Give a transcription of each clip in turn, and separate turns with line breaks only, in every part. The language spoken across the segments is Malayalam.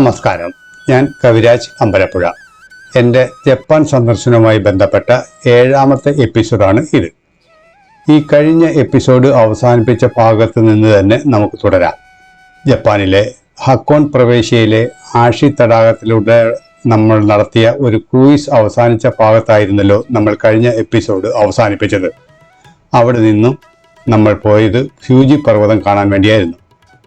നമസ്കാരം. ഞാൻ കവിരാജ് അമ്പലപ്പുഴ. എന്റെ ജപ്പാൻ സന്ദർശനവുമായി ബന്ധപ്പെട്ട ഏഴാമത്തെ എപ്പിസോഡാണ് ഇത്. ഈ കഴിഞ്ഞ എപ്പിസോഡ് അവസാനിപ്പിച്ച ഭാഗത്ത് നിന്ന് തന്നെ നമുക്ക് തുടരാം. ജപ്പാനിലെ ഹക്കോൺ പ്രവേശ്യയിലെ ആഷി തടാകത്തിലൂടെ നമ്മൾ നടത്തിയ ഒരു ക്രൂയിസ് അവസാനിച്ച ഭാഗത്തായിരുന്നല്ലോ നമ്മൾ കഴിഞ്ഞ എപ്പിസോഡ് അവസാനിപ്പിച്ചത്. അവിടെ നിന്നും നമ്മൾ പോയത് ഫ്യൂജി പർവതം കാണാൻ വേണ്ടിയായിരുന്നു.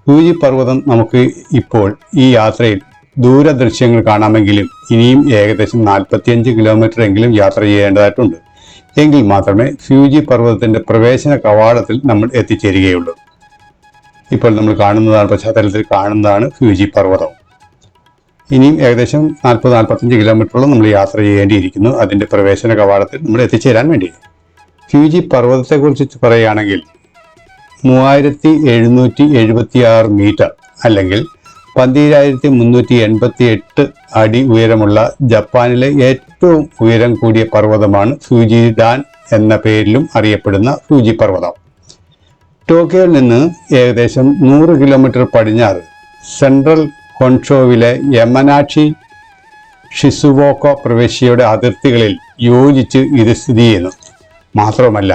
ഫ്യൂജി പർവതം നമുക്ക് ഇപ്പോൾ ഈ യാത്രയിൽ ദൂരദൃശ്യങ്ങൾ കാണാമെങ്കിലും ഇനിയും ഏകദേശം നാൽപ്പത്തിയഞ്ച് കിലോമീറ്റർ എങ്കിലും യാത്ര ചെയ്യേണ്ടതായിട്ടുണ്ട്. എങ്കിൽ മാത്രമേ ഫ്യൂജി പർവതത്തിന്റെ പ്രവേശന കവാടത്തിൽ നമ്മൾ എത്തിച്ചേരുകയുള്ളൂ. ഇപ്പോൾ നമ്മൾ കാണുന്നതാണ് പശ്ചാത്തലത്തിൽ കാണുന്നതാണ് ഫ്യൂജി പർവതം. ഇനിയും ഏകദേശം നാൽപ്പത് നാൽപ്പത്തഞ്ച് കിലോമീറ്ററോളം നമ്മൾ യാത്ര ചെയ്യേണ്ടിയിരിക്കുന്നു. അതിന്റെ പ്രവേശന കവാടത്തിൽ നമ്മൾ എത്തിച്ചേരാൻ വേണ്ടി ഫ്യൂജി പർവതത്തെക്കുറിച്ച് പറയുകയാണെങ്കിൽ മൂവായിരത്തി എഴുന്നൂറ്റി എഴുപത്തി ആറ് മീറ്റർ അല്ലെങ്കിൽ പന്തിരായിരത്തി മുന്നൂറ്റി എൺപത്തി എട്ട് അടി ഉയരമുള്ള ജപ്പാനിലെ ഏറ്റവും ഉയരം കൂടിയ പർവതമാണ് ഫ്യൂജി ഡാൻ എന്ന പേരിലും അറിയപ്പെടുന്ന ഫ്യൂജി പർവതം ടോക്കിയോയിൽ നിന്ന് ഏകദേശം നൂറ് കിലോമീറ്റർ പടിഞ്ഞാറ് സെൻട്രൽ ഹൊൻഷോവിലെ യമനാക്ഷി ഷിസുവോക്കോ പ്രവിശ്യയുടെ അതിർത്തികളിൽ യോജിച്ച് ഇത് സ്ഥിതി ചെയ്യുന്നു. മാത്രമല്ല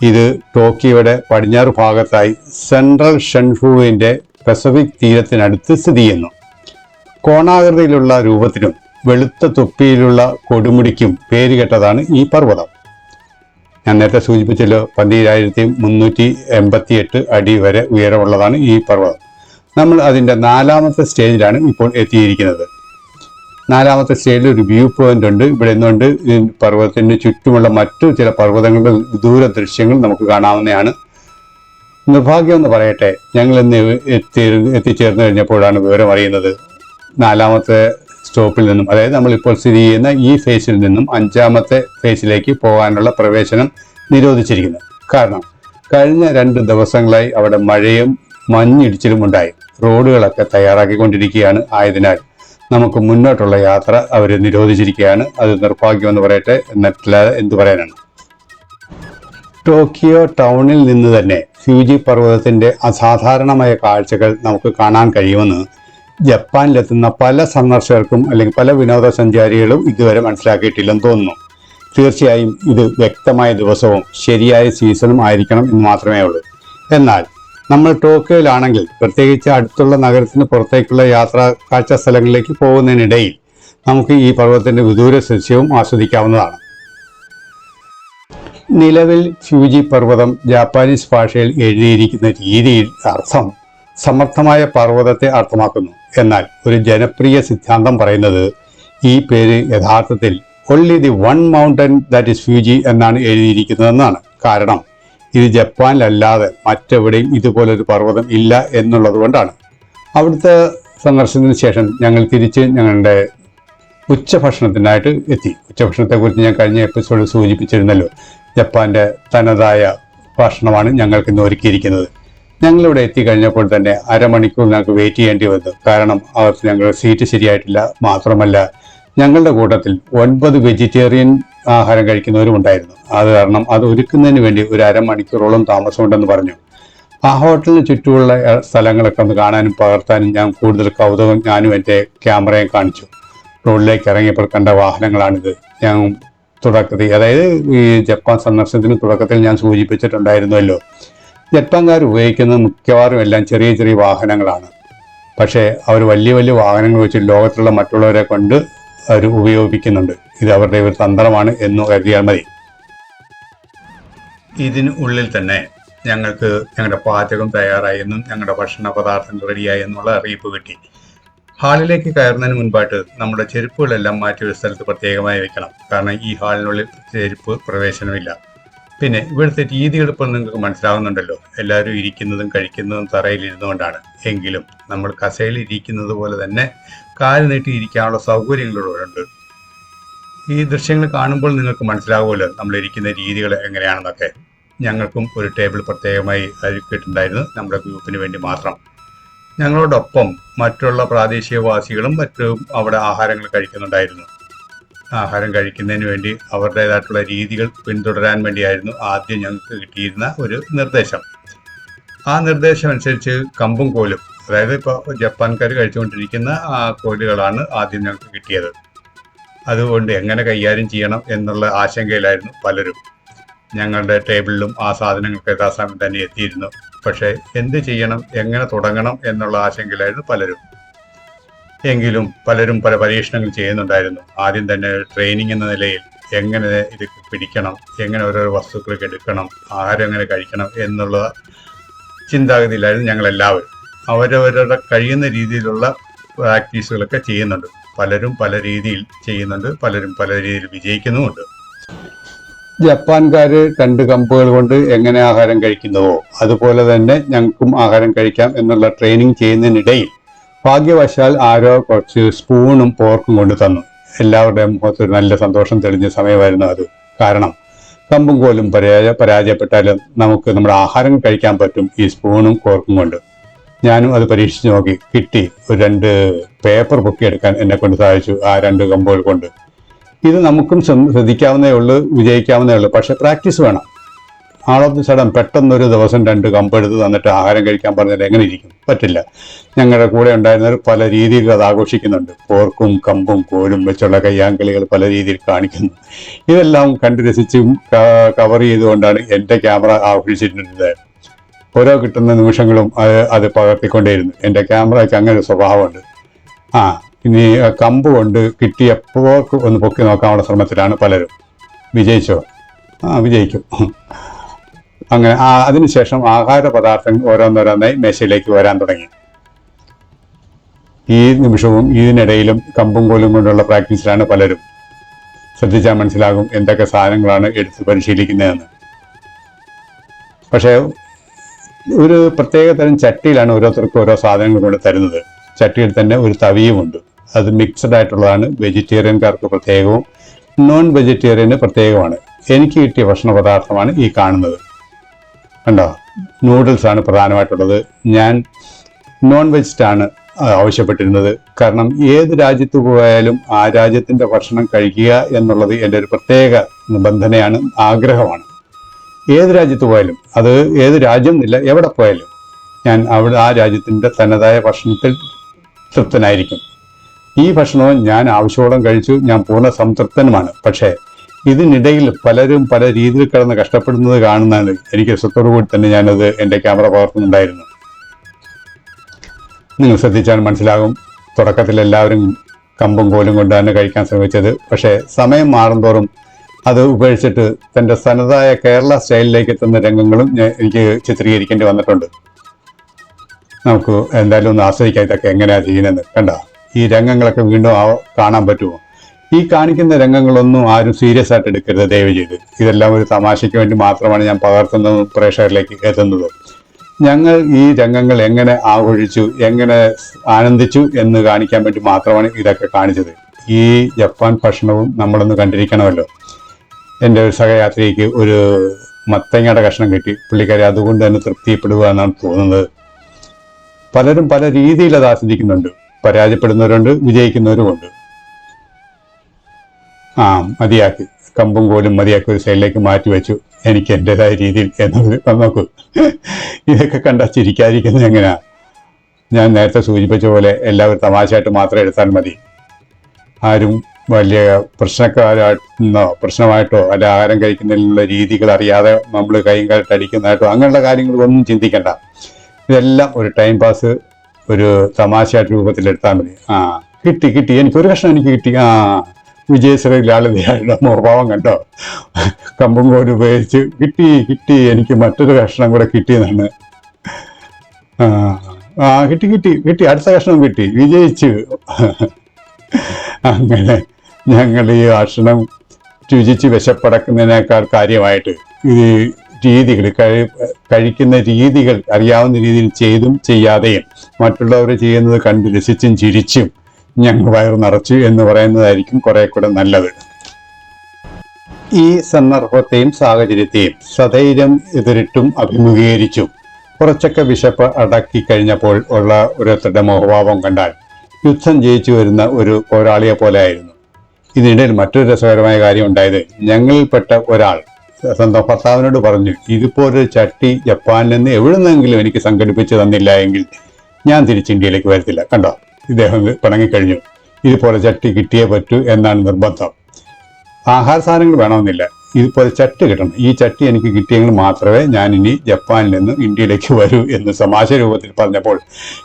ഇത് ടോക്കിയോയുടെ പടിഞ്ഞാറ് ഭാഗത്തായി സെൻട്രൽ ഷെൻഫുവിന്റെ പസഫിക് തീരത്തിനടുത്ത് സ്ഥിതി ചെയ്യുന്നു. കോണാകൃതിയിലുള്ള രൂപത്തിനും വെളുത്ത തൊപ്പിയിലുള്ള കൊടുമുടിക്കും പേരുകെട്ടതാണ് ഈ പർവതം. ഞാൻ നേരത്തെ സൂചിപ്പിച്ചല്ലോ പന്തിരായിരത്തി മുന്നൂറ്റി എൺപത്തി എട്ട് അടി വരെ ഉയരമുള്ളതാണ് ഈ പർവതം. നമ്മൾ അതിന്റെ നാലാമത്തെ സ്റ്റേജിലാണ് ഇപ്പോൾ എത്തിയിരിക്കുന്നത്. നാലാമത്തെ സ്റ്റേജിൽ ഒരു വ്യൂ പോയിന്റ് ഉണ്ട്. ഇവിടെ നിന്നുകൊണ്ട് പർവതത്തിന് ചുറ്റുമുള്ള മറ്റു ചില പർവതങ്ങളുടെ ദൂര ദൃശ്യങ്ങൾ നമുക്ക് കാണാവുന്നതാണ്. നിർഭാഗ്യം എന്ന് പറയട്ടെ ഞങ്ങൾ ഇന്ന് എത്തി എത്തിച്ചേർന്ന് കഴിഞ്ഞപ്പോഴാണ് വിവരം അറിയുന്നത്. നാലാമത്തെ സ്റ്റോപ്പിൽ നിന്നും അതായത് നമ്മളിപ്പോൾ സ്ഥിതി ചെയ്യുന്ന ഈ ഫേസിൽ നിന്നും അഞ്ചാമത്തെ ഫേസിലേക്ക് പോകാനുള്ള പ്രവേശനം നിരോധിച്ചിരിക്കുന്നു. കാരണം കഴിഞ്ഞ രണ്ട് ദിവസങ്ങളായി അവിടെ മഴയും മഞ്ഞിടിച്ചിലും ഉണ്ടായി. റോഡുകളൊക്കെ തയ്യാറാക്കിക്കൊണ്ടിരിക്കുകയാണ് ആയതിനാൽ നമുക്ക് മുന്നോട്ടുള്ള യാത്ര അവർ നിരോധിച്ചിരിക്കുകയാണ്. അത് നിർഭാഗ്യമെന്ന് പറയട്ടെ എന്നിട്ടില്ലാതെ എന്തു പറയാനാണ്. ടോക്കിയോ ടൗണിൽ നിന്ന് തന്നെ ഫ്യൂജി പർവതത്തിന്റെ അസാധാരണമായ കാഴ്ചകൾ നമുക്ക് കാണാൻ കഴിയുമെന്ന് ജപ്പാനിലെത്തുന്ന പല സന്ദർശകർക്കും അല്ലെങ്കിൽ പല വിനോദസഞ്ചാരികളും ഇതുവരെ മനസ്സിലാക്കിയിട്ടില്ലെന്ന് തോന്നുന്നു. തീർച്ചയായും ഇത് വ്യക്തമായ ദിവസവും ശരിയായ സീസണും ആയിരിക്കണം എന്ന് മാത്രമേ ഉള്ളൂ. എന്നാൽ നമ്മൾ ടോക്കിയോയിലാണെങ്കിൽ പ്രത്യേകിച്ച് അടുത്തുള്ള നഗരത്തിന് പുറത്തേക്കുള്ള യാത്രാ കാഴ്ച സ്ഥലങ്ങളിലേക്ക് പോകുന്നതിനിടയിൽ നമുക്ക് ഈ പർവതത്തിന്റെ വിദൂര ദൃശ്യവും ആസ്വദിക്കാവുന്നതാണ്. നിലവിൽ ഫ്യൂജി പർവതം ജാപ്പാനീസ് ഭാഷയിൽ എഴുതിയിരിക്കുന്ന രീതിയിൽ അർത്ഥം സമർത്ഥമായ പർവതത്തെ അർത്ഥമാക്കുന്നു. എന്നാൽ ഒരു ജനപ്രിയ സിദ്ധാന്തം പറയുന്നത് ഈ പേര് യഥാർത്ഥത്തിൽ only the one mountain that is Fuji എന്നാണ് എഴുതിയിരിക്കുന്നതെന്നാണ്. കാരണം ഇത് ജപ്പാനിലല്ലാതെ മറ്റെവിടെയും ഇതുപോലൊരു പർവതം ഇല്ല എന്നുള്ളത് കൊണ്ടാണ്. അവിടുത്തെ സന്ദർശനത്തിന് ശേഷം ഞങ്ങൾ തിരിച്ച് ഞങ്ങളുടെ ഉച്ചഭക്ഷണത്തിനായിട്ട് എത്തി. ഉച്ചഭക്ഷണത്തെക്കുറിച്ച് ഞാൻ കഴിഞ്ഞ എപ്പിസോഡിൽ സൂചിപ്പിച്ചിരുന്നല്ലോ. ജപ്പാന്റെ തനതായ ഭക്ഷണമാണ് ഞങ്ങൾക്ക് ഇന്ന് ഒരുക്കിയിരിക്കുന്നത്. ഞങ്ങളിവിടെ എത്തിക്കഴിഞ്ഞപ്പോൾ തന്നെ അരമണിക്കൂർ ഞങ്ങൾക്ക് വെയിറ്റ് ചെയ്യേണ്ടി വന്നു. കാരണം അവർക്ക് ഞങ്ങളുടെ സീറ്റ് ശരിയായിട്ടില്ല. മാത്രമല്ല ഞങ്ങളുടെ കൂട്ടത്തിൽ ഒൻപത് വെജിറ്റേറിയൻ ആഹാരം കഴിക്കുന്നവരും ഉണ്ടായിരുന്നു. അത് കാരണം അത് ഒരുക്കുന്നതിന് വേണ്ടി ഒരു അരമണിക്കൂറോളം താമസമുണ്ടെന്ന് പറഞ്ഞു. ആ ഹോട്ടലിന് ചുറ്റുമുള്ള സ്ഥലങ്ങളൊക്കെ ഒന്ന് കാണാനും പകർത്താനും ഞാൻ കൂടുതൽ കൗതുകം ഞാനും എന്റെ ക്യാമറയും കാണിച്ചു. റോഡിലേക്ക് ഇറങ്ങിയപ്പോൾ കണ്ട വാഹനങ്ങളാണിത്. ഞാൻ തുടക്കത്തിൽ അതായത് ഈ ജപ്പാൻ സന്ദർശനത്തിന് തുടക്കത്തിൽ ഞാൻ സൂചിപ്പിച്ചിട്ടുണ്ടായിരുന്നല്ലോ ജപ്പാൻകാർ ഉപയോഗിക്കുന്നത് മിക്കവാറും എല്ലാം ചെറിയ ചെറിയ വാഹനങ്ങളാണ്. പക്ഷേ അവർ വലിയ വലിയ വാഹനങ്ങൾ വെച്ച് ലോകത്തുള്ള മറ്റുള്ളവരെ കൊണ്ട് അവർ ഉപയോഗിക്കുന്നുണ്ട്. ഇത് അവരുടെ ഒരു തന്ത്രമാണ് എന്ന് കരുതിയാൽ മതി. ഇതിന് ഉള്ളിൽ തന്നെ ഞങ്ങൾക്ക് ഞങ്ങളുടെ പാചകം തയ്യാറായി എന്നും ഞങ്ങളുടെ ഭക്ഷണ പദാർത്ഥങ്ങൾ റെഡിയായി എന്നുള്ള അറിയിപ്പ് കിട്ടി. ഹാളിലേക്ക് കയറുന്നതിന് മുൻപായിട്ട് നമ്മുടെ ചെരുപ്പുകളെല്ലാം മാറ്റി ഒരു സ്ഥലത്ത് പ്രത്യേകമായി വെക്കണം. കാരണം ഈ ഹാളിനുള്ളിൽ ചെരുപ്പ് പ്രവേശനമില്ല. പിന്നെ ഇവിടുത്തെ രീതികൾ ഇപ്പോൾ നിങ്ങൾക്ക് മനസ്സിലാവുന്നുണ്ടല്ലോ. എല്ലാവരും ഇരിക്കുന്നതും കഴിക്കുന്നതും തറയിൽ ഇരുന്നുകൊണ്ടാണ്. എങ്കിലും നമ്മൾ കസയിൽ ഇരിക്കുന്നത് പോലെ തന്നെ കാൽ നീട്ടി ഇരിക്കാനുള്ള സൗകര്യങ്ങളുണ്ട് ഈ ദൃശ്യങ്ങൾ കാണുമ്പോൾ നിങ്ങൾക്ക് മനസ്സിലാവുമല്ലോ നമ്മൾ ഇരിക്കുന്ന രീതികൾ എങ്ങനെയാണെന്നൊക്കെ. ഞങ്ങൾക്കും ഒരു ടേബിൾ പ്രത്യേകമായി ഒരുക്കിയിട്ടുണ്ടായിരുന്നു നമ്മുടെ ഗ്രൂപ്പിന് വേണ്ടി മാത്രം. ഞങ്ങളോടൊപ്പം മറ്റുള്ള പ്രാദേശികവാസികളും മറ്റും അവിടെ ആഹാരങ്ങൾ കഴിക്കുന്നുണ്ടായിരുന്നു. ആഹാരം കഴിക്കുന്നതിന് വേണ്ടി അവരുടേതായിട്ടുള്ള രീതികൾ പിന്തുടരാൻ വേണ്ടിയായിരുന്നു ആദ്യം ഞങ്ങൾക്ക് കിട്ടിയിരുന്ന ഒരു നിർദ്ദേശം. ആ നിർദ്ദേശം അനുസരിച്ച് കമ്പും കോലും അതായത് ഇപ്പോൾ ജപ്പാൻകാർ കഴിച്ചുകൊണ്ടിരിക്കുന്ന ആ കോലുകളാണ് ആദ്യം ഞങ്ങൾക്ക് കിട്ടിയത്. അതുകൊണ്ട് എങ്ങനെ കൈകാര്യം ചെയ്യണം എന്നുള്ള ആശങ്കയിലായിരുന്നു പലരും. ഞങ്ങളുടെ ടേബിളിലും ആ സാധനങ്ങൾക്ക് യഥാസമയം തന്നെ എത്തിയിരുന്നു. പക്ഷേ എന്ത് ചെയ്യണം എങ്ങനെ തുടങ്ങണം എന്നുള്ള ആശങ്കയിലായിരുന്നു പലരും. എങ്കിലും പലരും പല പരീക്ഷണങ്ങൾ ചെയ്യുന്നുണ്ടായിരുന്നു. ആദ്യം തന്നെ ട്രെയിനിങ് എന്ന നിലയിൽ എങ്ങനെ ഇത് പിടിക്കണം എങ്ങനെ ഓരോരോ വസ്തുക്കളൊക്കെ എടുക്കണം ആഹാരം എങ്ങനെ കഴിക്കണം എന്നുള്ള ചിന്താഗതിയിലായിരുന്നു ഞങ്ങളെല്ലാവരും. അവരവരുടെ കഴിയുന്ന രീതിയിലുള്ള പ്രാക്ടീസുകളൊക്കെ ചെയ്യുന്നുണ്ട്. പലരും പല രീതിയിൽ ചെയ്യുന്നുണ്ട് പലരും പല രീതിയിൽ വിജയിക്കുന്നുമുണ്ട്. ജപ്പാൻകാർ രണ്ട് കമ്പുകൾ കൊണ്ട് എങ്ങനെ ആഹാരം കഴിക്കുന്നുവോ അതുപോലെ തന്നെ ഞങ്ങൾക്കും ആഹാരം കഴിക്കാം എന്നുള്ള ട്രെയിനിങ് ചെയ്യുന്നതിനിടയിൽ ഭാഗ്യവശാൽ ആരോ കുറച്ച് സ്പൂണും പോർക്കും കൊണ്ട് തന്നു. എല്ലാവരുടെയും മുഖത്തൊരു നല്ല സന്തോഷം തെളിഞ്ഞ സമയമായിരുന്നു അത്. കാരണം കമ്പും കോലും പരാജ പരാജയപ്പെട്ടാലും നമുക്ക് നമ്മുടെ ആഹാരം കഴിക്കാൻ പറ്റും ഈ സ്പൂണും കോർക്കും കൊണ്ട്. ഞാനും അത് പരീക്ഷിച്ച് നോക്കി. കിട്ടി. ഒരു രണ്ട് പേപ്പർ പൊക്കിയെടുക്കാൻ എന്നെ കൊണ്ട് സാധിച്ചു ആ രണ്ട് കമ്പുകൾ കൊണ്ട്. ഇത് നമുക്കും ശ്രദ്ധിക്കാവുന്നേ ഉള്ളൂ വിജയിക്കാവുന്നേ ഉള്ളൂ. പക്ഷെ പ്രാക്ടീസ് വേണം. ആൾ ഓഫ് ദി സഡൻ പെട്ടെന്നൊരു ദിവസം രണ്ട് കമ്പെടുത്ത് തന്നിട്ട് ആഹാരം കഴിക്കാൻ പറഞ്ഞാൽ എങ്ങനെ ഇരിക്കും? പറ്റില്ല. ഞങ്ങളുടെ കൂടെ ഉണ്ടായിരുന്നവർ പല രീതിയിൽ അത് ആഘോഷിക്കുന്നുണ്ട്. പോർക്കും കമ്പും കോലും വെച്ചുള്ള കയ്യാങ്കളികൾ പല രീതിയിൽ കാണിക്കുന്നു. ഇതെല്ലാം കണ്ടു രസിച്ചും കവർ ചെയ്തുകൊണ്ടാണ് എന്റെ ക്യാമറ ആഘോഷിച്ചിട്ടുണ്ട് ഓരോ കിട്ടുന്ന നിമിഷങ്ങളും അത് അത് പകർത്തിക്കൊണ്ടേയിരുന്നു. എന്റെ ക്യാമറയ്ക്ക് അങ്ങനെ ഒരു സ്വഭാവമുണ്ട്. ആ ഇനി കമ്പ് കൊണ്ട് കിട്ടിയപ്പോൾ ഒന്ന് പൊക്കി നോക്കാനുള്ള ശ്രമത്തിലാണ് പലരും. വിജയിച്ചോ? ആ വിജയിക്കും. അങ്ങനെ ആ അതിനുശേഷം ആഹാര പദാർത്ഥങ്ങൾ ഓരോന്നോരോന്നായി മേശയിലേക്ക് വരാൻ തുടങ്ങി. ഈ നിമിഷവും ഇതിനിടയിലും കമ്പും കോലും കൊണ്ടുള്ള പ്രാക്ടീസിലാണ് പലരും. ശ്രദ്ധിച്ചാൽ മനസ്സിലാകും എന്തൊക്കെ സാധനങ്ങളാണ് എടുത്ത് പരിശീലിക്കുന്നതെന്ന്. പക്ഷേ ഒരു പ്രത്യേക തരം ചട്ടിയിലാണ് ഓരോരുത്തർക്കും ഓരോ സാധനങ്ങൾ കൊണ്ട് തരുന്നത്. ചട്ടിയിൽ തന്നെ ഒരു തവിയുമുണ്ട് അത് മിക്സഡ് ആയിട്ടുള്ളതാണ്. വെജിറ്റേറിയൻകാർക്ക് പ്രത്യേകവും നോൺ വെജിറ്റേറിയന് പ്രത്യേകമാണ്. എനിക്ക് കിട്ടിയ ഭക്ഷണ പദാർത്ഥമാണ് ഈ കാണുന്നത്. കണ്ടോ? നൂഡിൽസ് ആണ് പ്രധാനമായിട്ടുള്ളത്. ഞാൻ നോൺ വെജിറ്റാണ് ആവശ്യപ്പെട്ടിരുന്നത്. കാരണം ഏത് രാജ്യത്ത് പോയാലും ആ രാജ്യത്തിന്റെ ഭക്ഷണം കഴിക്കുക എന്നുള്ളത് എന്റെ ഒരു പ്രത്യേക നിബന്ധനയാണ് ആഗ്രഹമാണ്. ഏത് രാജ്യത്ത് പോയാലും അത് ഏത് രാജ്യം എന്നില്ല എവിടെ പോയാലും ഞാൻ അവിടെ ആ രാജ്യത്തിന്റെ തനതായ ഭക്ഷണത്തിൽ തൃപ്തനായിരിക്കും. ഈ ഭക്ഷണവും ഞാൻ ആവശ്യമോളം കഴിച്ചു ഞാൻ പൂർണ സംതൃപ്തനുമാണ്. പക്ഷേ ഇതിനിടയിൽ പലരും പല രീതിയിൽ കിടന്ന് കഷ്ടപ്പെടുന്നത് കാണുന്നതാണ്. എനിക്ക് സ്വത്തോടു കൂടി തന്നെ ഞാനത് എന്റെ ക്യാമറ പകർത്തുന്നുണ്ടായിരുന്നു നിങ്ങൾ ശ്രദ്ധിച്ചാൽ മനസ്സിലാകും തുടക്കത്തിൽ എല്ലാവരും കമ്പും കോലും കൊണ്ടാണ് കഴിക്കാൻ ശ്രമിച്ചത്. പക്ഷേ സമയം മാറുന്തോറും അത് ഉപേക്ഷിച്ചിട്ട് തന്റെ തനതായ കേരള സ്റ്റൈലിലേക്ക് എത്തുന്ന രംഗങ്ങളും എനിക്ക് ചിത്രീകരിക്കേണ്ടി വന്നിട്ടുണ്ട്. നമുക്ക് എന്തായാലും ഒന്ന് ആസ്വദിക്കാം ഇതൊക്കെ എങ്ങനെയാണ് ചെയ്യുന്നത് കണ്ട? ഈ രംഗങ്ങളൊക്കെ വീണ്ടും കാണാൻ പറ്റുമോ? ഈ കാണിക്കുന്ന രംഗങ്ങളൊന്നും ആരും സീരിയസ് ആയിട്ട് എടുക്കരുത് ദയവ് ചെയ്ത്. ഇതെല്ലാം ഒരു തമാശയ്ക്ക് വേണ്ടി മാത്രമാണ് ഞാൻ പകർത്തുന്ന പ്രേക്ഷകരിലേക്ക് എത്തുന്നത്. ഞങ്ങൾ ഈ രംഗങ്ങൾ എങ്ങനെ ആഘോഷിച്ചു എങ്ങനെ ആനന്ദിച്ചു എന്ന് കാണിക്കാൻ വേണ്ടി മാത്രമാണ് ഇതൊക്കെ കാണിച്ചത്. ഈ ജപ്പാൻ ഭക്ഷണവും നമ്മളൊന്ന് കണ്ടിരിക്കണമല്ലോ. എന്റെ ഒരു സഹയാത്രിക്ക് ഒരു മത്തങ്ങയുടെ കഷ്ണം കിട്ടി. പുള്ളിക്കാരി അതുകൊണ്ട് തന്നെ തൃപ്തിപ്പെടുക എന്നാണ് തോന്നുന്നത്. പലരും പല രീതിയിൽ അത് ആസ്വദിക്കുന്നുണ്ട്. പരാജയപ്പെടുന്നവരുണ്ട് വിജയിക്കുന്നവരുമുണ്ട്. ആ മതിയാക്കി. കമ്പും കോലും മതിയാക്കി ഒരു സൈഡിലേക്ക് മാറ്റി വെച്ചു എനിക്ക് എന്റെതായ രീതിയിൽ എന്നത് നോക്കൂ ഇതൊക്കെ കണ്ട ചിരിക്കാതിരിക്കുന്നത് എങ്ങനെയാ ഞാൻ നേരത്തെ സൂചിപ്പിച്ച പോലെ എല്ലാവരും തമാശയായിട്ട് മാത്രം എടുത്താൽ മതി. ആരും വലിയ പ്രശ്നക്കാരായിട്ടോ പ്രശ്നമായിട്ടോ അല്ല ആഹാരം കഴിക്കുന്നതിനുള്ള രീതികൾ അറിയാതെ നമ്മൾ കൈയും കാലിട്ട് അടിക്കുന്നതായിട്ടോ അങ്ങനെയുള്ള കാര്യങ്ങളൊന്നും ചിന്തിക്കണ്ട. ഇതെല്ലാം ഒരു ടൈം പാസ് ഒരു തമാശയായിട്ട് രൂപത്തിൽ എടുത്താൽ മതി. ആ കിട്ടി കിട്ടി. എനിക്കൊരു കഷ്ണം എനിക്ക് കിട്ടി. ആ വിജയശ്രീ ലാളിതയായിട്ടുള്ള മുർഭാവം കണ്ടോ? കമ്പും കോലും ഉപയോഗിച്ച് കിട്ടി കിട്ടി. എനിക്ക് മറ്റൊരു കഷ്ണം കൂടെ കിട്ടിയെന്നാണ്. ആ കിട്ടി കിട്ടി കിട്ടി. അടുത്ത കഷ്ണം കിട്ടി. വിജയിച്ചു. അങ്ങനെ ഞങ്ങൾ ഈ ഭക്ഷണം രുചിച്ച് വിശപ്പടക്കുന്നതിനേക്കാൾ കാര്യമായിട്ട് ഇത് രീതികൾ കഴി കഴിക്കുന്ന രീതികൾ അറിയാവുന്ന രീതിയിൽ ചെയ്തും ചെയ്യാതെയും മറ്റുള്ളവർ ചെയ്യുന്നത് കണ്ട് രസിച്ചും ചിരിച്ചും ഞങ്ങൾ വയർ നിറച്ചു എന്ന് പറയുന്നതായിരിക്കും കുറെ കൂടെ നല്ലത്. ഈ സന്ദർഭത്തെയും സാഹചര്യത്തെയും സധൈര്യം എതിരിട്ടും അഭിമുഖീകരിച്ചും കുറച്ചൊക്കെ വിശപ്പ് അടക്കി കഴിഞ്ഞപ്പോൾ ഉള്ള ഓരോരുത്തരുടെ മുഖഭാവം കണ്ടാൽ യുദ്ധം ജയിച്ചു വരുന്ന ഒരു പോരാളിയെ പോലെ ആയിരുന്നു. ഇതിനിടയിൽ മറ്റൊരു രസകരമായ കാര്യം ഉണ്ടായത് ഞങ്ങളിൽപ്പെട്ട ഒരാൾ സ്വന്തം ഭർത്താവിനോട് പറഞ്ഞു ഇതുപോലൊരു ചട്ടി ജപ്പാനിൽ നിന്ന് എവിടുന്നെങ്കിലും എനിക്ക് സംഘടിപ്പിച്ച് തന്നില്ല എങ്കിൽ ഞാൻ തിരിച്ച് ഇന്ത്യയിലേക്ക് വരത്തില്ല. കണ്ടോ? ഇദ്ദേഹം പിണങ്ങിക്കഴിഞ്ഞു. ഇതുപോലെ ചട്ടി കിട്ടിയേ പറ്റൂ എന്നാണ് നിർബന്ധം. ആഹാര സാധനങ്ങൾ വേണമെന്നില്ല. ഇതുപോലെ ചട്ടി കിട്ടണം. ഈ ചട്ടി എനിക്ക് കിട്ടിയെങ്കിൽ മാത്രമേ ഞാൻ ഇനി ജപ്പാനിൽ നിന്ന് ഇന്ത്യയിലേക്ക് വരൂ എന്ന് സമാശ രൂപത്തിൽ പറഞ്ഞപ്പോൾ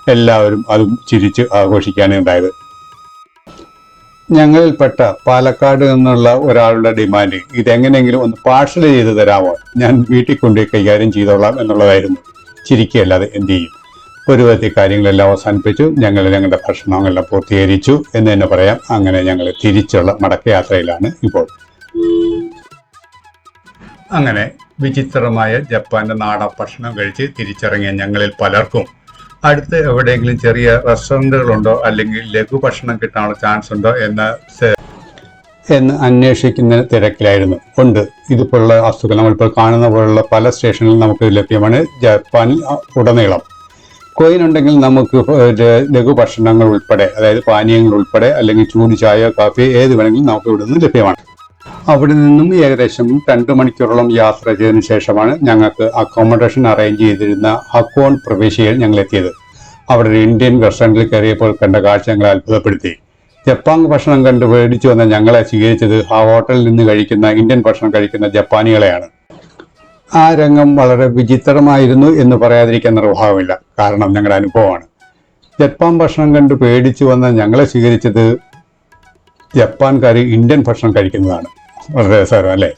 എല്ലാവരും അതും ചിരിച്ച് ആഘോഷിക്കാനേ ഉണ്ടായത് ഞങ്ങളിൽപ്പെട്ട പാലക്കാട് നിന്നുള്ള ഒരാളുടെ ഡിമാൻഡ് ഇതെങ്ങനെയെങ്കിലും ഒന്ന് പാർസൽ ചെയ്ത് തരാമോ? ഞാൻ വീട്ടിൽ കൊണ്ടുപോയി കൈകാര്യം ചെയ്തോളാം എന്നുള്ളതായിരുന്നു. ചിരിക്കുകയല്ലാതെ എന്ത് ചെയ്യും? ഒരു വിധത്തിൽ കാര്യങ്ങളെല്ലാം അവസാനിപ്പിച്ചു. ഞങ്ങൾ ഞങ്ങളുടെ ഭക്ഷണങ്ങളെല്ലാം പൂർത്തീകരിച്ചു എന്ന് തന്നെ പറയാം. അങ്ങനെ ഞങ്ങൾ തിരിച്ചുള്ള മടക്കയാത്രയിലാണ് ഇപ്പോൾ. അങ്ങനെ വിചിത്രമായ ജപ്പാന്റെ നാടൻ ഭക്ഷണം കഴിച്ച് തിരിച്ചിറങ്ങിയ ഞങ്ങളിൽ പലർക്കും അടുത്ത് എവിടെയെങ്കിലും ചെറിയ റെസ്റ്റോറന്റുകളുണ്ടോ അല്ലെങ്കിൽ ലഘു ഭക്ഷണം കിട്ടാനുള്ള ചാൻസ് ഉണ്ടോ? എന്ന് എന്ന് അന്വേഷിക്കുന്ന തിരക്കിലായിരുന്നു. ഉണ്ട്. ഇതുപോലുള്ള വസ്തുക്കൾ നമ്മളിപ്പോൾ കാണുന്ന പോലുള്ള പല സ്റ്റേഷനിലും നമുക്ക് ലഭ്യമാണ് ജപ്പാനിൽ ഉടനീളം. കോയിൻ ഉണ്ടെങ്കിൽ നമുക്ക് ലഘു ഭക്ഷണങ്ങൾ ഉൾപ്പെടെ അതായത് പാനീയങ്ങൾ ഉൾപ്പെടെ അല്ലെങ്കിൽ ചൂട് ചായ കാപ്പി ഏത് വേണമെങ്കിലും നമുക്ക് നിന്ന് ലഭ്യമാണ്. അവിടെ നിന്നും ഏകദേശം രണ്ട് മണിക്കൂറോളം യാത്ര ചെയ്തതിനു ശേഷമാണ് ഞങ്ങൾക്ക് അക്കോമഡേഷൻ അറേഞ്ച് ചെയ്തിരുന്ന അക്കോൺ പ്രവേശിയിൽ ഞങ്ങൾ എത്തിയത് അവിടെ ഒരു ഇന്ത്യൻ റെസ്റ്റോറന്റിൽ കയറിയപ്പോൾ കണ്ട കാഴ്ച ഞങ്ങളെ അത്ഭുതപ്പെടുത്തി. ജപ്പാൻ ഭക്ഷണം കണ്ട് പേടിച്ചു വന്ന ഞങ്ങളെ സ്വീകരിച്ചത് ആ ഹോട്ടലിൽ നിന്ന് കഴിക്കുന്ന ഇന്ത്യൻ ഭക്ഷണം കഴിക്കുന്ന ജപ്പാനികളെയാണ്. ആ രംഗം വളരെ വിചിത്രമായിരുന്നു എന്ന് പറയാതിരിക്കാൻ നിർവാഹമില്ല. കാരണം ഞങ്ങളുടെ അനുഭവമാണ്. ജപ്പാൻ ഭക്ഷണം കണ്ട് പേടിച്ചു വന്ന ഞങ്ങളെ സ്വീകരിച്ചത് ജപ്പാൻകാർ ഇന്ത്യൻ ഭക്ഷണം കഴിക്കുന്നതാണ്. വളരെ രസകരം അല്ലേ?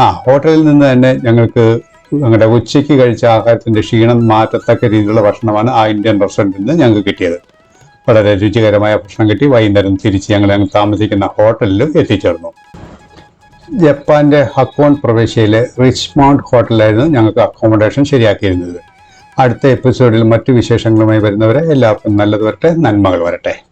ആ ഹോട്ടലിൽ നിന്ന് തന്നെ ഞങ്ങൾക്ക് ഞങ്ങളുടെ ഉച്ചയ്ക്ക് കഴിച്ച ആഹാരത്തിന്റെ ക്ഷീണം മാറ്റത്തക്ക രീതിയിലുള്ള ഭക്ഷണമാണ് ആ ഇന്ത്യൻ റെസ്റ്റോറന്റിൽ നിന്ന് ഞങ്ങൾക്ക് കിട്ടിയത്. വളരെ രുചികരമായ ഭക്ഷണം കിട്ടി. വൈകുന്നേരം തിരിച്ച് ഞങ്ങൾ ഞങ്ങൾ താമസിക്കുന്ന ഹോട്ടലിൽ എത്തിച്ചേർന്നു. ജപ്പാന്റെ ഹക്കോൺ പ്രവേശ്യയിലെ പ്രവിശ്യയിലെ റിച്ച്മൗണ്ട് ഹോട്ടലിലായിരുന്നു ഞങ്ങൾക്ക് അക്കോമഡേഷൻ ശരിയാക്കിയിരുന്നത്. അടുത്ത എപ്പിസോഡിൽ മറ്റു വിശേഷങ്ങളുമായി വരുന്നവരെ എല്ലാവർക്കും നല്ലത് വരട്ടെ നന്മകൾ വരട്ടെ.